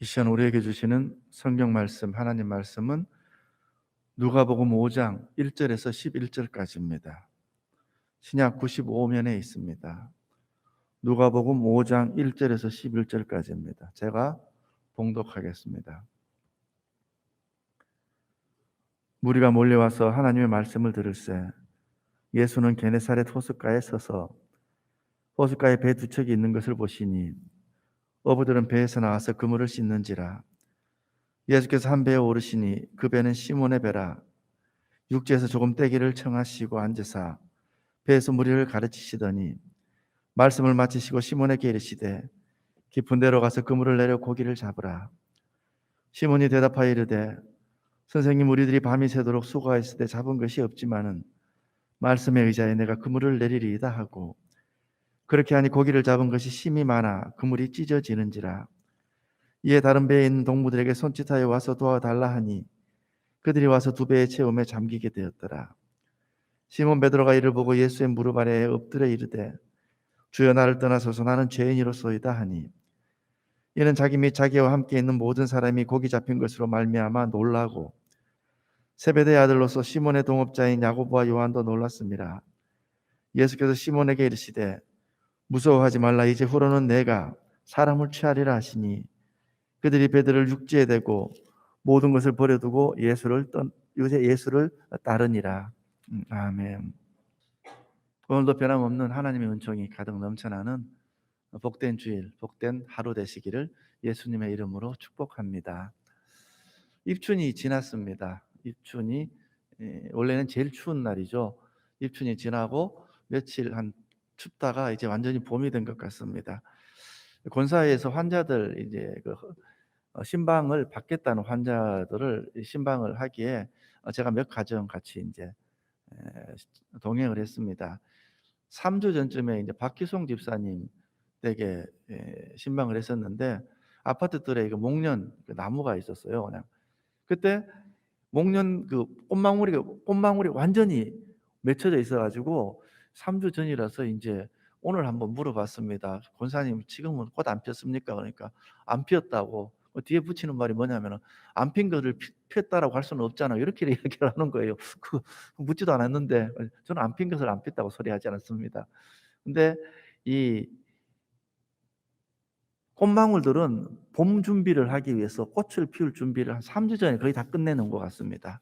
이 시간 우리에게 주시는 성경 말씀, 하나님 말씀은 누가복음 5장 1절에서 11절까지입니다. 신약 95면에 있습니다. 누가복음 5장 1절에서 11절까지입니다. 제가 봉독하겠습니다. 무리가 몰려와서 하나님의 말씀을 들을새 예수는 게네사렛 호숫가에 서서 호숫가에 배 두 척이 있는 것을 보시니 어부들은 배에서 나와서 그물을 씻는지라. 예수께서 한 배에 오르시니 그 배는 시몬의 배라. 육지에서 조금 떼기를 청하시고 앉으사 배에서 무리를 가르치시더니 말씀을 마치시고 시몬에게 이르시되 깊은 데로 가서 그물을 내려 고기를 잡으라. 시몬이 대답하여 이르되 선생님 우리들이 밤이 새도록 수고하였을 때 잡은 것이 없지만은 말씀에 의지하여 내가 그물을 내리리이다 하고 그렇게 하니 고기를 잡은 것이 심이 많아 그물이 찢어지는지라. 이에 다른 배에 있는 동무들에게 손짓하여 와서 도와달라 하니 그들이 와서 두 배의 체험에 잠기게 되었더라. 시몬 베드로가 이를 보고 예수의 무릎 아래에 엎드려 이르되 주여 나를 떠나소서. 나는 죄인이로소이다 하니. 이는 자기 및 자기와 함께 있는 모든 사람이 고기 잡힌 것으로 말미암아 놀라고 세베대의 아들로서 시몬의 동업자인 야고보와 요한도 놀랐습니다. 예수께서 시몬에게 이르시되 무서워하지 말라 이제 후로는 내가 사람을 취하리라 하시니 그들이 배들을 육지에 대고 모든 것을 버려두고 예수를 떠 요새 예수를 따르니라. 음, 아멘. 오늘도 변함없는 하나님의 은총이 가득 넘쳐나는 복된 주일, 복된 하루 되시기를 예수님의 이름으로 축복합니다. 입춘이 지났습니다. 입춘이 예, 원래는 제일 추운 날이죠. 입춘이 지나고 며칠 한 춥다가 이제 완전히 봄이 된 것 같습니다. 권사에서 환자들 이제 그 어, 신방을 받겠다는 환자들을 신방을 하기에 어, 제가 몇 가정 같이 이제 동행을 했습니다. 3주 전쯤에 이제 박기송 집사님 댁에 예, 신방을 했었는데 아파트들에 그 목련 그 나무가 있었어요. 그냥 그때 목련 그 꽃망울이 꽃망울이 완전히 맺혀져 있어가지고 3주 전이라서 이제 오늘 한번 물어봤습니다. 권사님 지금은 꽃 안 폈습니까? 그러니까 안 피었다고 그 뒤에 붙이는 말이 뭐냐면은 안핀 거를 피, 폈다라고 할 수는 없잖아. 이렇게 이야기를 하는 거예요. 그 묻지도 않았는데 저는 안 핀 것을 안 폈다고 소리하지 않았습니다. 근데 이 꽃망울들은 봄 준비를 하기 위해서 꽃을 피울 준비를 한 3주 전에 거의 다 끝내는 것 같습니다.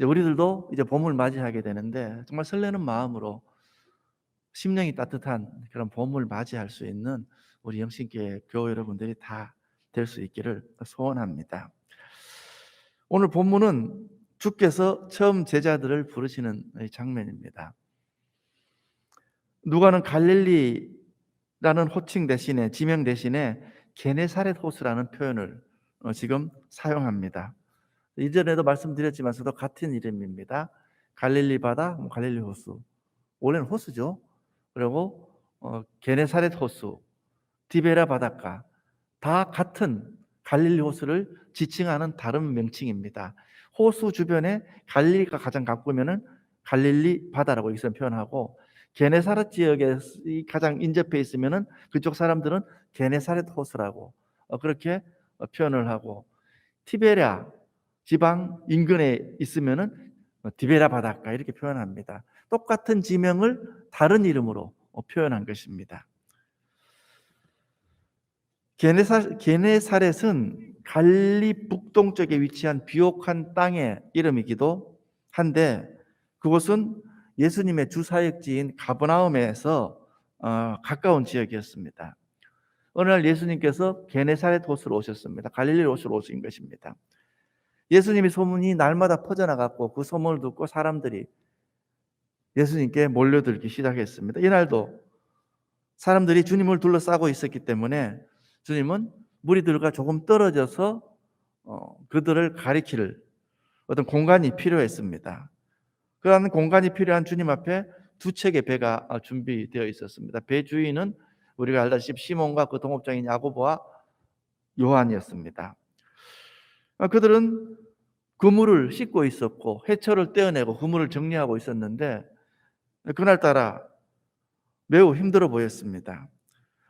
이제 우리들도 이제 봄을 맞이하게 되는데 정말 설레는 마음으로 심령이 따뜻한 그런 봄을 맞이할 수 있는 우리 영신교회 교회 여러분들이 다 될 수 있기를 소원합니다. 오늘 본문은 주께서 처음 제자들을 부르시는 장면입니다. 누가는 갈릴리라는 호칭 대신에 지명 대신에 게네사렛 호수라는 표현을 어, 지금 사용합니다. 이전에도 말씀드렸지만 서도 같은 이름입니다. 갈릴리 바다, 뭐 갈릴리 호수. 원래는 호수죠. 그리고 어, 게네사렛 호수, 디베라 바닷가 다 같은 갈릴리 호수를 지칭하는 다른 명칭입니다. 호수 주변에 갈릴리가 가장 가꾸면은 갈릴리 바다라고 여기서 표현하고 게네사렛 지역에 가장 인접해 있으면은 그쪽 사람들은 게네사렛 호수라고 어, 그렇게 어, 표현을 하고 티베랴 지방 인근에 있으면은 디베라 바닷가 이렇게 표현합니다. 똑같은 지명을 다른 이름으로 표현한 것입니다. 게네사, 게네사렛은 갈리 북동쪽에 위치한 비옥한 땅의 이름이기도 한데 그곳은 예수님의 주사역지인 가버나움에서 어, 가까운 지역이었습니다. 어느 날 예수님께서 게네사렛 호수로 오셨습니다. 갈릴리 호수로 오신 것입니다. 예수님의 소문이 날마다 퍼져나갔고 그 소문을 듣고 사람들이 예수님께 몰려들기 시작했습니다. 이날도 사람들이 주님을 둘러싸고 있었기 때문에 주님은 무리들과 조금 떨어져서 어, 그들을 가리킬 어떤 공간이 필요했습니다. 그러한 공간이 필요한 주님 앞에 두 척의 배가 어, 준비되어 있었습니다. 배 주인은 우리가 알다시피 시몬과 그 동업장인 야고보와 요한이었습니다. 어, 그들은 그물을 씻고 있었고 해철을 떼어내고 그물을 정리하고 있었는데 그날따라 매우 힘들어 보였습니다.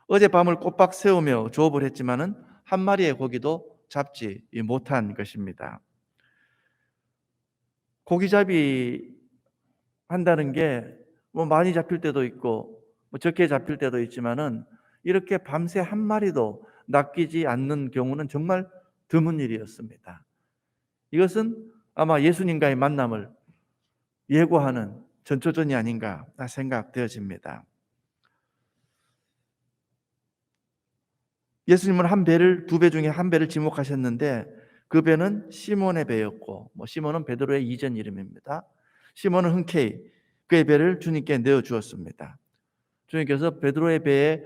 어젯밤을 꼬박 세우며 조업을 했지만은 한 마리의 고기도 잡지 못한 것입니다. 고기잡이 한다는 게 뭐 많이 잡힐 때도 있고 뭐 적게 잡힐 때도 있지만은 이렇게 밤새 한 마리도 낚이지 않는 경우는 정말 드문 일이었습니다. 이것은 아마 예수님과의 만남을 예고하는 전초전이 아닌가 생각되어집니다. 예수님은 한 배를 두 배 중에 한 배를 지목하셨는데 그 배는 시몬의 배였고 뭐 시몬은 베드로의 이전 이름입니다. 시몬은 흔쾌히 그의 배를 주님께 내어 주었습니다. 주님께서 베드로의 배에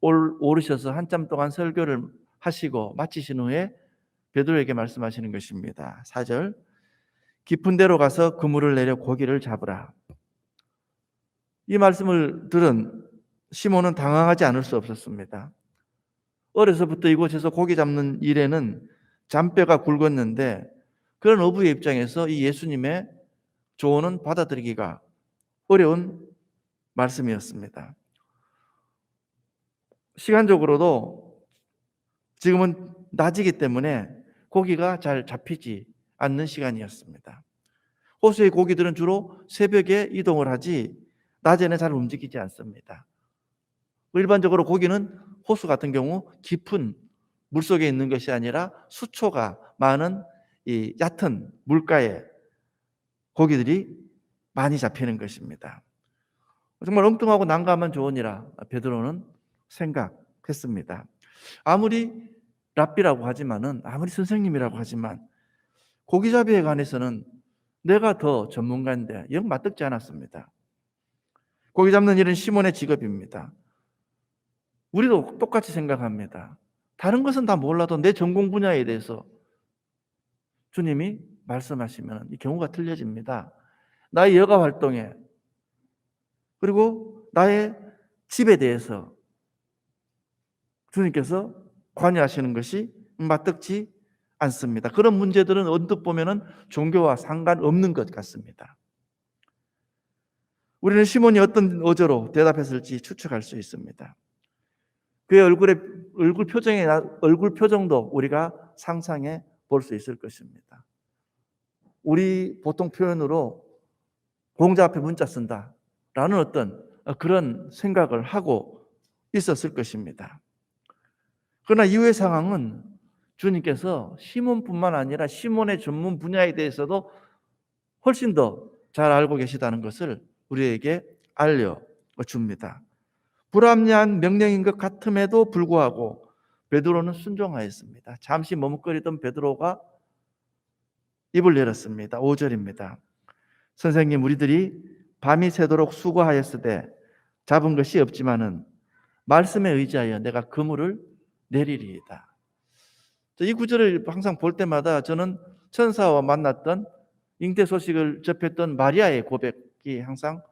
오르셔서 한참 동안 설교를 하시고 마치신 후에 베드로에게 말씀하시는 것입니다. 4절 깊은 데로 가서 그물을 내려 고기를 잡으라. 이 말씀을 들은 시몬은 당황하지 않을 수 없었습니다. 어려서부터 이곳에서 고기 잡는 일에는 잔뼈가 굵었는데 그런 어부의 입장에서 이 예수님의 조언은 받아들이기가 어려운 말씀이었습니다. 시간적으로도 지금은 낮이기 때문에 고기가 잘 잡히지 않는 시간이었습니다. 호수의 고기들은 주로 새벽에 이동을 하지 낮에는 잘 움직이지 않습니다. 일반적으로 고기는 호수 같은 경우 깊은 물 속에 있는 것이 아니라 수초가 많은 이 얕은 물가에 고기들이 많이 잡히는 것입니다. 정말 엉뚱하고 난감한 조언이라 베드로는 생각했습니다. 아무리 랍비라고 하지만은 아무리 선생님이라고 하지만 고기잡이에 관해서는 내가 더 전문가인데 영 맞듣지 않았습니다. 고기 잡는 일은 시몬의 직업입니다. 우리도 똑같이 생각합니다. 다른 것은 다 몰라도 내 전공 분야에 대해서 주님이 말씀하시면 이 경우가 틀려집니다. 나의 여가 활동에 그리고 나의 집에 대해서 주님께서 관여하시는 것이 맞득지 않습니다. 그런 문제들은 언뜻 보면은 종교와 상관없는 것 같습니다. 우리는 시몬이 어떤 어조로 대답했을지 추측할 수 있습니다. 그의 얼굴의 얼굴 표정에 얼굴 표정도 우리가 상상해 볼 수 있을 것입니다. 우리 보통 표현으로 공자 앞에 문자 쓴다라는 어떤 그런 생각을 하고 있었을 것입니다. 그러나 이후의 상황은 주님께서 시몬뿐만 아니라 시몬의 전문 분야에 대해서도 훨씬 더 잘 알고 계시다는 것을 우리에게 알려줍니다. 불합리한 명령인 것 같음에도 불구하고 베드로는 순종하였습니다. 잠시 머뭇거리던 베드로가 입을 열었습니다. 5절입니다. 선생님 우리들이 밤이 새도록 수고하였으되 잡은 것이 없지만은 말씀에 의지하여 내가 그물을 내리리이다. 이 구절을 항상 볼 때마다 저는 천사와 만났던 잉태 소식을 접했던 마리아의 고백이 항상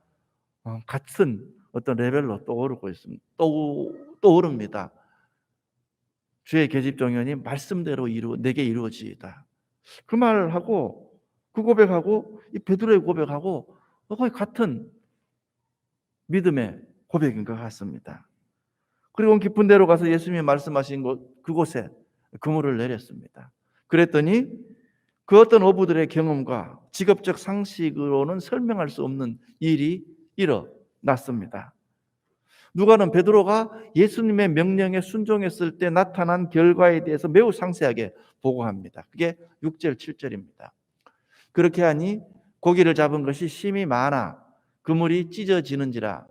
어, 같은 어떤 레벨로 떠오르고 있습니다. 또 떠오릅니다. 주의 계집 정연이 말씀대로 이루 내게 이루어지이다. 그 말을 하고 그 고백하고 이 베드로의 고백하고 거의 같은 믿음의 고백인 것 같습니다. 그리고 깊은 데로 가서 예수님이 말씀하신 곳 그곳에 그물을 내렸습니다. 그랬더니 그 어떤 어부들의 경험과 직업적 상식으로는 설명할 수 없는 일이 일어났습니다. 누가는 베드로가 예수님의 명령에 순종했을 때 나타난 결과에 대해서 매우 상세하게 보고합니다. 그게 6절, 7절입니다. 그렇게 하니 고기를 잡은 것이 심이 많아 그물이 찢어지는지라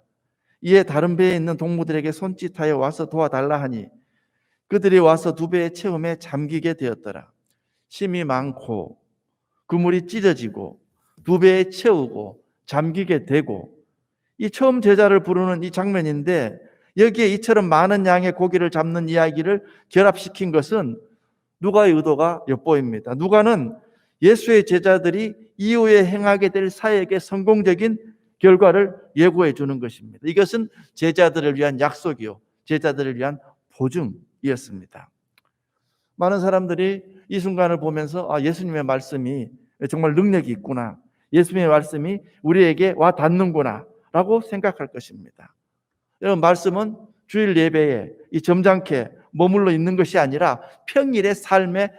이에 다른 배에 있는 동무들에게 손짓하여 와서 도와달라 하니 그들이 와서 두 배의 체험에 잠기게 되었더라. 심이 많고 그물이 찢어지고 두 배에 채우고 잠기게 되고 이 처음 제자를 부르는 이 장면인데 여기에 이처럼 많은 양의 고기를 잡는 이야기를 결합시킨 것은 누가의 의도가 엿보입니다. 누가는 예수의 제자들이 이후에 행하게 될 사역의 성공적인 결과를 예고해 주는 것입니다. 이것은 제자들을 위한 약속이요. 제자들을 위한 보증이었습니다. 많은 사람들이 이 순간을 보면서 아, 예수님의 말씀이 정말 능력이 있구나. 예수님의 말씀이 우리에게 와 닿는구나. 라고 생각할 것입니다. 여러분, 말씀은 주일 예배에 이 점잖게 머물러 있는 것이 아니라 평일의 삶에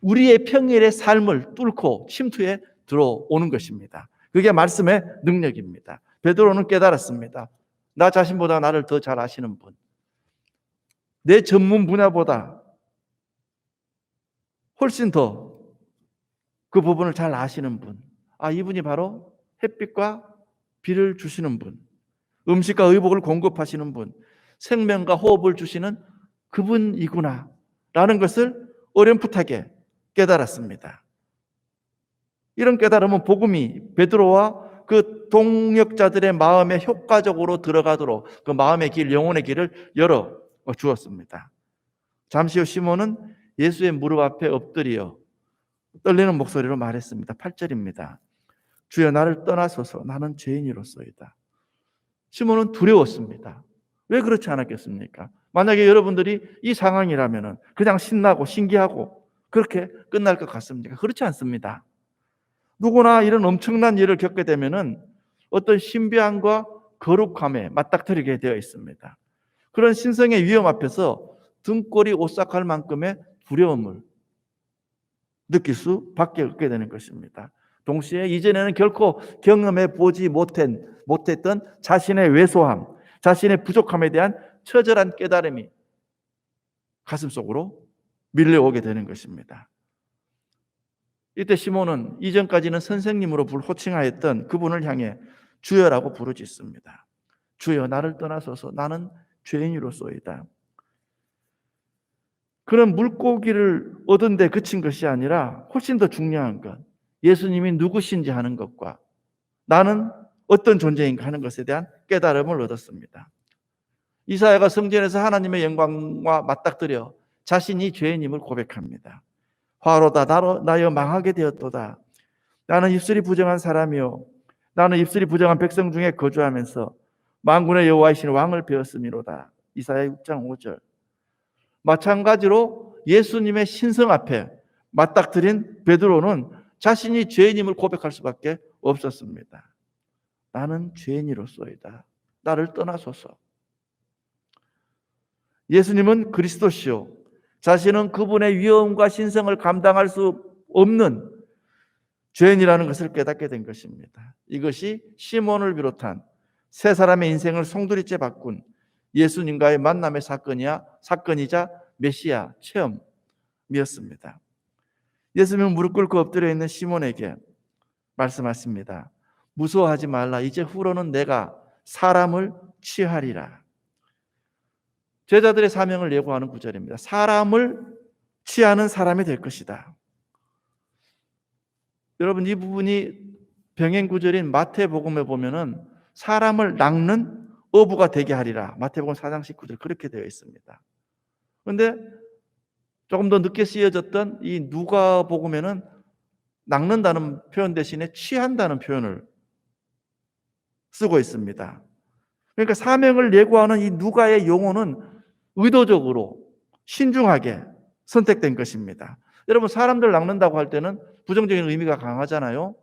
우리의 평일의 삶을 뚫고 침투해 들어오는 것입니다. 그게 말씀의 능력입니다. 베드로는 깨달았습니다. 나 자신보다 나를 더 잘 아시는 분. 내 전문 분야보다 훨씬 더 그 부분을 잘 아시는 분. 아, 이분이 바로 햇빛과 비를 주시는 분. 음식과 의복을 공급하시는 분. 생명과 호흡을 주시는 그분이구나. 라는 것을 어렴풋하게 깨달았습니다. 이런 깨달음은 복음이 베드로와 그 동역자들의 마음에 효과적으로 들어가도록 그 마음의 길, 영혼의 길을 열어 주었습니다. 잠시 후 시몬은 예수의 무릎 앞에 엎드려 떨리는 목소리로 말했습니다. 8절입니다. 주여 나를 떠나소서 나는 죄인이로소이다. 시몬은 두려웠습니다. 왜 그렇지 않았겠습니까? 만약에 여러분들이 이 상황이라면 그냥 신나고 신기하고 그렇게 끝날 것 같습니까? 그렇지 않습니다. 누구나 이런 엄청난 일을 겪게 되면은 어떤 신비함과 거룩함에 맞닥뜨리게 되어 있습니다. 그런 신성의 위험 앞에서 등골이 오싹할 만큼의 두려움을 느낄 수밖에 없게 되는 것입니다. 동시에 이전에는 결코 경험해 보지 못한, 못했던 자신의 왜소함, 자신의 부족함에 대한 처절한 깨달음이 가슴 속으로 밀려오게 되는 것입니다. 이때 시몬은 이전까지는 선생님으로 호칭하였던 그분을 향해 주여라고 부르짖습니다. 주여 나를 떠나소서 나는 죄인으로소이다. 그런 물고기를 얻은 데 그친 것이 아니라 훨씬 더 중요한 것 예수님이 누구신지 하는 것과 나는 어떤 존재인가 하는 것에 대한 깨달음을 얻었습니다. 이사야가 성전에서 하나님의 영광과 맞닥뜨려 자신이 죄인임을 고백합니다. 화로다 나로 나여 망하게 되었도다. 나는 입술이 부정한 사람이요 나는 입술이 부정한 백성 중에 거주하면서 만군의 여호와이신 왕을 배웠음이로다. 이사야 6장 5절. 마찬가지로 예수님의 신성 앞에 맞닥뜨린 베드로는 자신이 죄인임을 고백할 수밖에 없었습니다. 나는 죄인이로소이다. 나를 떠나소서. 예수님은 그리스도시요. 자신은 그분의 위엄과 신성을 감당할 수 없는 죄인이라는 것을 깨닫게 된 것입니다. 이것이 시몬을 비롯한 세 사람의 인생을 송두리째 바꾼 예수님과의 만남의 사건이야 사건이자 메시아 체험이었습니다. 예수님은 무릎 꿇고 엎드려 있는 시몬에게 말씀하십니다. 무서워하지 말라. 이제 후로는 내가 사람을 취하리라. 제자들의 사명을 예고하는 구절입니다. 사람을 취하는 사람이 될 것이다. 여러분 이 부분이 병행 구절인 마태복음에 보면은 사람을 낚는 어부가 되게 하리라. 마태복음 4장 19절 그렇게 되어 있습니다. 그런데 조금 더 늦게 쓰여졌던 이 누가복음에는 낚는다는 표현 대신에 취한다는 표현을 쓰고 있습니다. 그러니까 사명을 예고하는 이 누가의 용어는 의도적으로 신중하게 선택된 것입니다. 여러분 사람들 낚는다고 할 때는 부정적인 의미가 강하잖아요.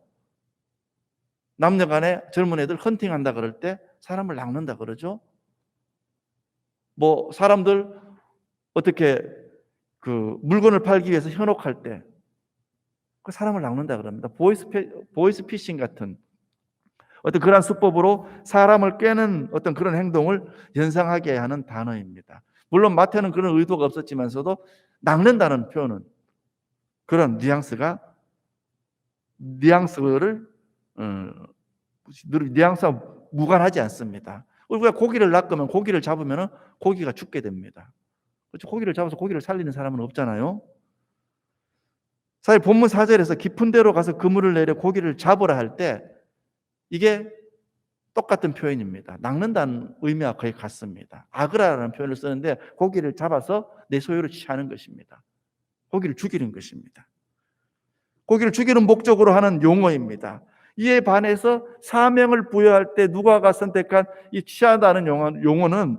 남녀 간에 젊은 애들 헌팅한다 그럴 때 사람을 낚는다 그러죠. 뭐 사람들 어떻게 그 물건을 팔기 위해서 현혹할 때 그 사람을 낚는다 그럽니다. 보이스 보이스 피싱 같은 어떤 그러한 수법으로 사람을 꿰는 어떤 그런 행동을 연상하게 하는 단어입니다. 물론 마태는 그런 의도가 없었지만서도 낚는다는 표현은 그런 뉘앙스가 뉘앙스를 어, 뉘앙스와 무관하지 않습니다. 우리가 고기를 낚으면 고기를 잡으면 고기가 죽게 됩니다. 그렇죠? 고기를 잡아서 고기를 살리는 사람은 없잖아요. 사실 본문 4절에서 깊은 데로 가서 그물을 내려 고기를 잡으라 할 때 이게 똑같은 표현입니다. 낚는다는 의미와 거의 같습니다. 아그라라는 표현을 쓰는데 고기를 잡아서 내 소유로 취하는 것입니다. 고기를 죽이는 것입니다. 고기를 죽이는 목적으로 하는 용어입니다. 이에 반해서 사명을 부여할 때 누가가 선택한 이 취하다는 용어 는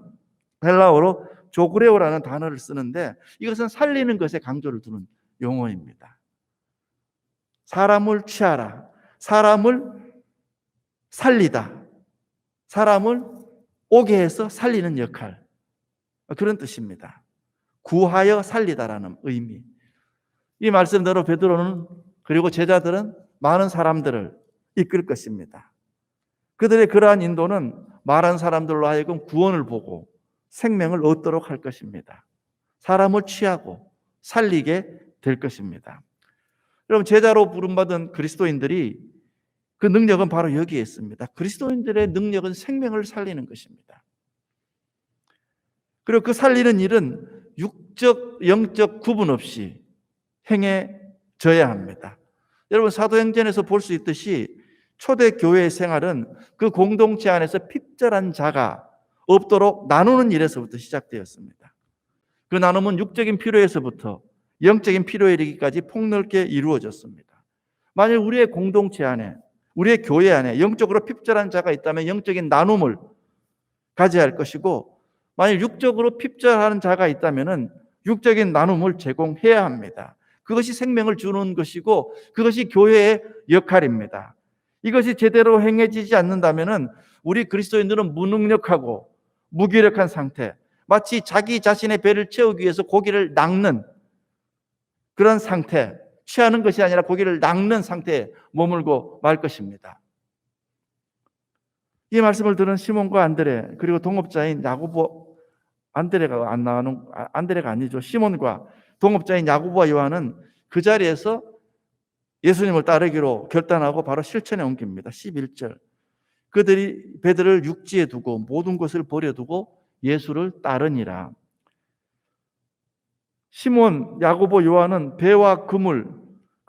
헬라어로 조그레오라는 단어를 쓰는데 이것은 살리는 것에 강조를 두는 용어입니다. 사람을 취하라. 사람을 살리다. 사람을 오게 해서 살리는 역할. 그런 뜻입니다. 구하여 살리다라는 의미. 이 말씀대로 베드로는 그리고 제자들은 많은 사람들을 이끌 것입니다. 그들의 그러한 인도는 말한 사람들로 하여금 구원을 보고 생명을 얻도록 할 것입니다. 사람을 취하고 살리게 될 것입니다. 여러분 제자로 부름받은 그리스도인들이 그 능력은 바로 여기에 있습니다. 그리스도인들의 능력은 생명을 살리는 것입니다. 그리고 그 살리는 일은 육적, 영적 구분 없이 행해져야 합니다. 여러분 사도행전에서 볼 수 있듯이 초대 교회의 생활은 그 공동체 안에서 핍절한 자가 없도록 나누는 일에서부터 시작되었습니다. 그 나눔은 육적인 필요에서부터 영적인 필요에 이르기까지 폭넓게 이루어졌습니다. 만일 우리의 공동체 안에 우리의 교회 안에 영적으로 핍절한 자가 있다면 영적인 나눔을 가져야 할 것이고 만일 육적으로 핍절하는 자가 있다면은 육적인 나눔을 제공해야 합니다. 그것이 생명을 주는 것이고 그것이 교회의 역할입니다. 이것이 제대로 행해지지 않는다면은 우리 그리스도인들은 무능력하고 무기력한 상태, 마치 자기 자신의 배를 채우기 위해서 고기를 낚는 그런 상태, 취하는 것이 아니라 고기를 낚는 상태에 머물고 말 것입니다. 이 말씀을 들은 시몬과 안드레 그리고 동업자인 야고보 안드레가 안 나오는 아, 안드레가 아니죠. 시몬과 동업자인 야고보와 요한은 그 자리에서 예수님을 따르기로 결단하고 바로 실천에 옮깁니다. 11절. 그들이 배들을 육지에 두고 모든 것을 버려두고 예수를 따르니라. 시몬, 야고보, 요한은 배와 그물,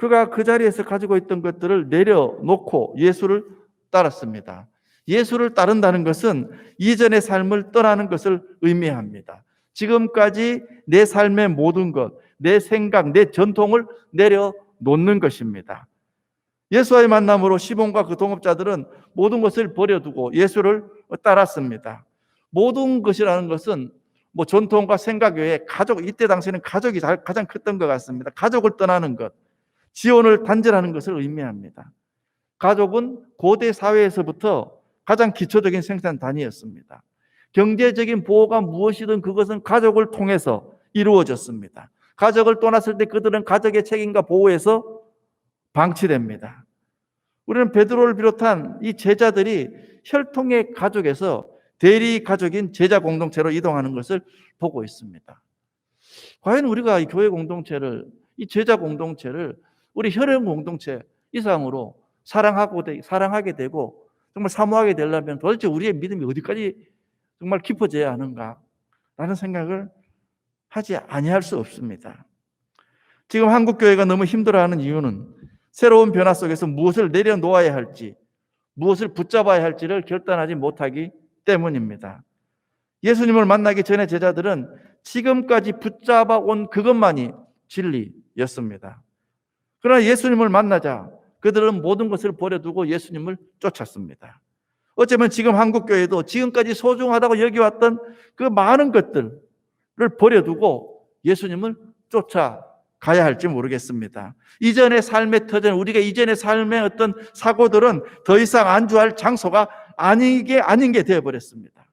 그가 그 자리에서 가지고 있던 것들을 내려놓고 예수를 따랐습니다. 예수를 따른다는 것은 이전의 삶을 떠나는 것을 의미합니다. 지금까지 내 삶의 모든 것, 내 생각, 내 전통을 내려놓는 것입니다. 예수와의 만남으로 시몬과 그 동업자들은 모든 것을 버려두고 예수를 따랐습니다. 모든 것이라는 것은 뭐 전통과 생각 외에 가족, 이때 당시에는 가족이 가장 컸던 것 같습니다. 가족을 떠나는 것, 지원을 단절하는 것을 의미합니다. 가족은 고대 사회에서부터 가장 기초적인 생산 단위였습니다. 경제적인 보호가 무엇이든 그것은 가족을 통해서 이루어졌습니다. 가족을 떠났을 때 그들은 가족의 책임과 보호에서 방치됩니다. 우리는 베드로를 비롯한 이 제자들이 혈통의 가족에서 대리 가족인 제자 공동체로 이동하는 것을 보고 있습니다. 과연 우리가 이 교회 공동체를 이 제자 공동체를 우리 혈연 공동체 이상으로 사랑하고 사랑하게 되고 정말 사모하게 되려면 도대체 우리의 믿음이 어디까지 정말 깊어져야 하는가라는 생각을 하지 아니할 수 없습니다. 지금 한국 교회가 너무 힘들어하는 이유는 새로운 변화 속에서 무엇을 내려놓아야 할지, 무엇을 붙잡아야 할지를 결단하지 못하기 때문입니다. 예수님을 만나기 전에 제자들은 지금까지 붙잡아 온 그것만이 진리였습니다. 그러나 예수님을 만나자 그들은 모든 것을 버려두고 예수님을 쫓았습니다. 어쩌면 지금 한국교회도 지금까지 소중하다고 여기왔던 그 많은 것들을 버려두고 예수님을 쫓아가야 할지 모르겠습니다. 이전의 삶의 터전, 우리가 이전의 삶의 어떤 사고들은 더 이상 안주할 장소가 아니게 아닌 게 되어버렸습니다.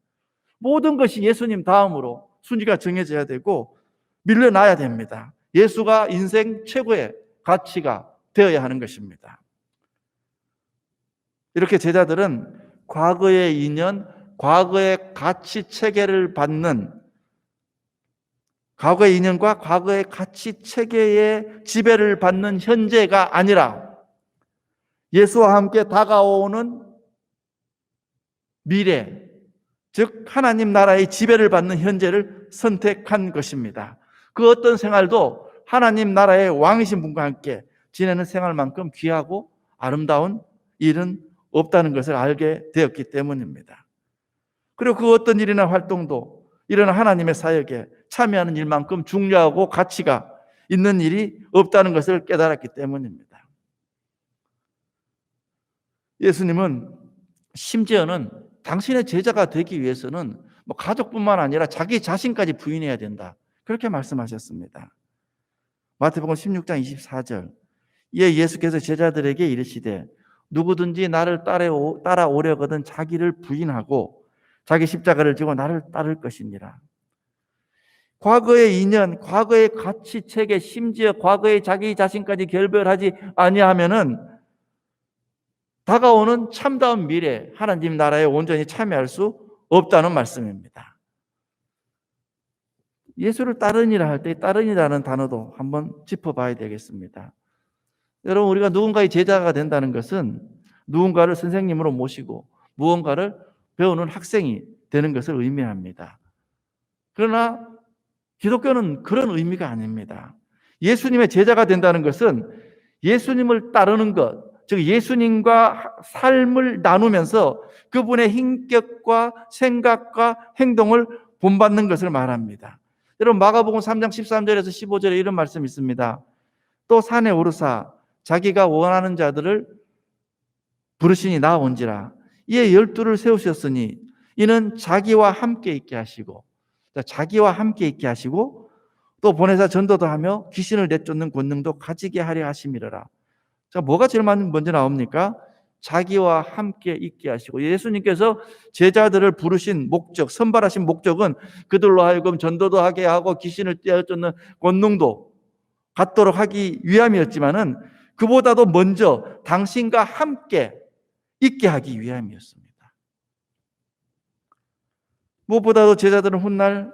모든 것이 예수님 다음으로 순위가 정해져야 되고 밀려나야 됩니다. 예수가 인생 최고의 가치가 되어야 하는 것입니다. 이렇게 제자들은 과거의 인연, 과거의 가치 체계를 받는 과거의 인연과 과거의 가치 체계의 지배를 받는 현재가 아니라 예수와 함께 다가오는 미래, 즉 하나님 나라의 지배를 받는 현재를 선택한 것입니다. 그 어떤 생활도 하나님 나라의 왕이신 분과 함께 지내는 생활만큼 귀하고 아름다운 일은 없다는 것을 알게 되었기 때문입니다. 그리고 그 어떤 일이나 활동도 이런 하나님의 사역에 참여하는 일만큼 중요하고 가치가 있는 일이 없다는 것을 깨달았기 때문입니다. 예수님은 심지어는 당신의 제자가 되기 위해서는 뭐 가족뿐만 아니라 자기 자신까지 부인해야 된다. 그렇게 말씀하셨습니다. 마태복음 16장 24절. 이에 예수께서 제자들에게 이르시되 누구든지 나를 따라오려거든 자기를 부인하고 자기 십자가를 지고 나를 따를 것이니라. 과거의 인연, 과거의 가치 체계, 심지어 과거의 자기 자신까지 결별하지 아니하면은 다가오는 참다운 미래, 하나님 나라에 온전히 참여할 수 없다는 말씀입니다. 예수를 따르니라 할 때 따르니라는 단어도 한번 짚어봐야 되겠습니다. 여러분 우리가 누군가의 제자가 된다는 것은 누군가를 선생님으로 모시고 무언가를 배우는 학생이 되는 것을 의미합니다. 그러나 기독교는 그런 의미가 아닙니다. 예수님의 제자가 된다는 것은 예수님을 따르는 것, 즉 예수님과 삶을 나누면서 그분의 인격과 생각과 행동을 본받는 것을 말합니다. 여러분 마가복음 3장 13절에서 15절에 이런 말씀이 있습니다. 또 산에 오르사 자기가 원하는 자들을 부르시니 나온지라 이에 열두를 세우셨으니 이는 자기와 함께 있게 하시고 자기와 함께 있게 하시고 또 보내사 전도도 하며 귀신을 내쫓는 권능도 가지게 하려 하심이라. 자, 뭐가 제일 먼저 나옵니까? 자기와 함께 있게 하시고 예수님께서 제자들을 부르신 목적, 선발하신 목적은 그들로 하여금 전도도 하게 하고 귀신을 떼어쫓는 권능도 갖도록 하기 위함이었지만은 그보다도 먼저 당신과 함께 있게 하기 위함이었습니다. 무엇보다도 제자들은 훗날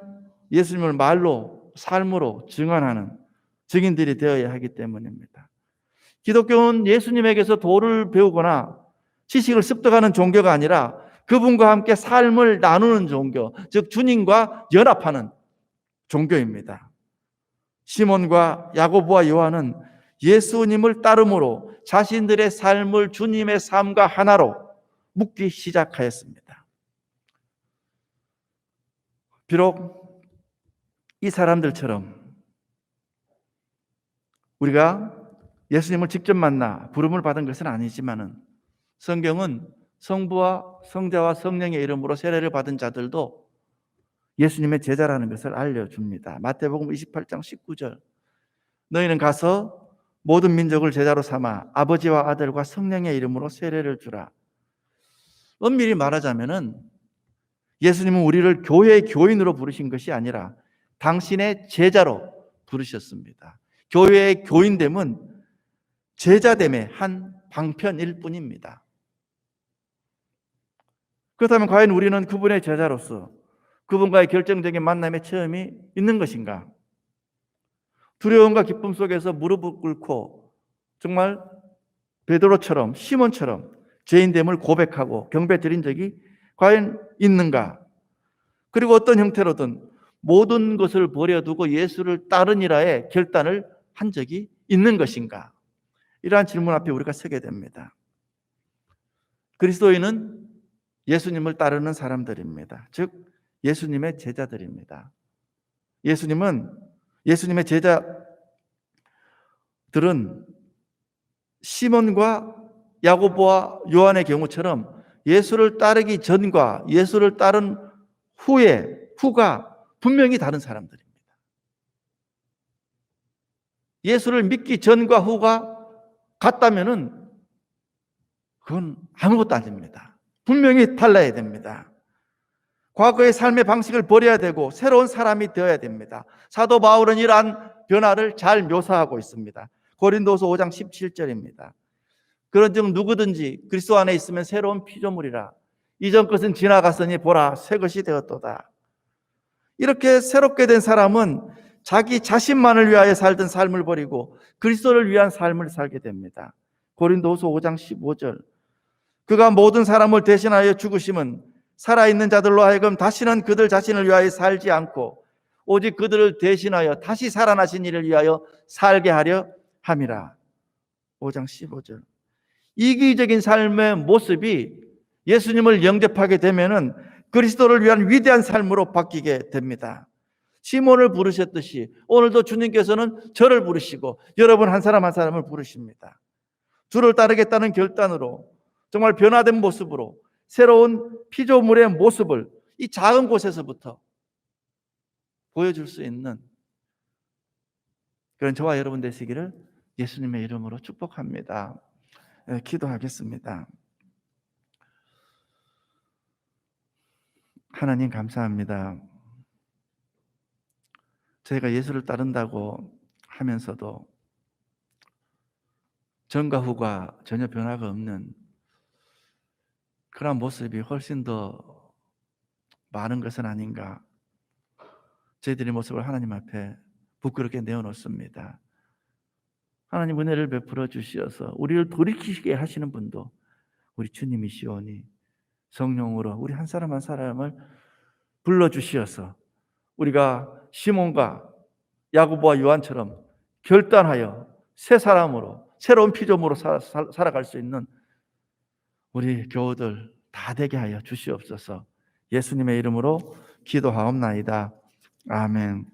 예수님을 말로 삶으로 증언하는 증인들이 되어야 하기 때문입니다. 기독교는 예수님에게서 도를 배우거나 지식을 습득하는 종교가 아니라 그분과 함께 삶을 나누는 종교, 즉 주님과 연합하는 종교입니다. 시몬과 야고보와 요한은 예수님을 따름으로 자신들의 삶을 주님의 삶과 하나로 묶기 시작하였습니다. 비록 이 사람들처럼 우리가 예수님을 직접 만나 부름을 받은 것은 아니지만은 성경은 성부와 성자와 성령의 이름으로 세례를 받은 자들도 예수님의 제자라는 것을 알려줍니다. 마태복음 28장 19절. 너희는 가서 모든 민족을 제자로 삼아 아버지와 아들과 성령의 이름으로 세례를 주라. 엄밀히 말하자면은 예수님은 우리를 교회의 교인으로 부르신 것이 아니라 당신의 제자로 부르셨습니다. 교회의 교인됨은 제자됨의 한 방편일 뿐입니다. 그렇다면 과연 우리는 그분의 제자로서 그분과의 결정적인 만남의 체험이 있는 것인가? 두려움과 기쁨 속에서 무릎을 꿇고 정말 베드로처럼 시몬처럼 죄인됨을 고백하고 경배 드린 적이 과연 있는가? 그리고 어떤 형태로든 모든 것을 버려두고 예수를 따르니라의 결단을 한 적이 있는 것인가? 이러한 질문 앞에 우리가 서게 됩니다. 그리스도인은 예수님을 따르는 사람들입니다. 즉, 예수님의 제자들입니다. 예수님은, 예수님의 제자들은 시몬과 야고보와 요한의 경우처럼 예수를 따르기 전과 예수를 따른 후에, 후가 분명히 다른 사람들입니다. 예수를 믿기 전과 후가 같다면은 그건 아무것도 아닙니다. 분명히 달라야 됩니다. 과거의 삶의 방식을 버려야 되고 새로운 사람이 되어야 됩니다. 사도 바울은 이러한 변화를 잘 묘사하고 있습니다. 고린도서 5장 17절입니다. 그런즉 누구든지 그리스도 안에 있으면 새로운 피조물이라 이전 것은 지나갔으니 보라 새 것이 되었도다. 이렇게 새롭게 된 사람은 자기 자신만을 위하여 살던 삶을 버리고 그리스도를 위한 삶을 살게 됩니다. 고린도후서 5장 15절. 그가 모든 사람을 대신하여 죽으심은 살아있는 자들로 하여금 다시는 그들 자신을 위하여 살지 않고 오직 그들을 대신하여 다시 살아나신 이를 위하여 살게 하려 함이라. 5장 15절. 이기적인 삶의 모습이 예수님을 영접하게 되면은 그리스도를 위한 위대한 삶으로 바뀌게 됩니다. 시몬을 부르셨듯이 오늘도 주님께서는 저를 부르시고 여러분 한 사람 한 사람을 부르십니다. 주를 따르겠다는 결단으로 정말 변화된 모습으로 새로운 피조물의 모습을 이 작은 곳에서부터 보여줄 수 있는 그런 저와 여러분 되시기를 예수님의 이름으로 축복합니다. 네, 기도하겠습니다. 하나님 감사합니다. 저희가 예수를 따른다고 하면서도 전과 후가 전혀 변화가 없는 그런 모습이 훨씬 더 많은 것은 아닌가. 저희들의 모습을 하나님 앞에 부끄럽게 내어놓습니다. 하나님 은혜를 베풀어 주시어서 우리를 돌이키시게 하시는 분도 우리 주님이시오니 성령으로 우리 한 사람 한 사람을 불러 주시어서 우리가 시몬과 야고보와 요한처럼 결단하여 새 사람으로 새로운 피조물로 살아, 살- 살아갈 수 있는 우리 교우들 다 되게 하여 주시옵소서. 예수님의 이름으로 기도하옵나이다. 아멘.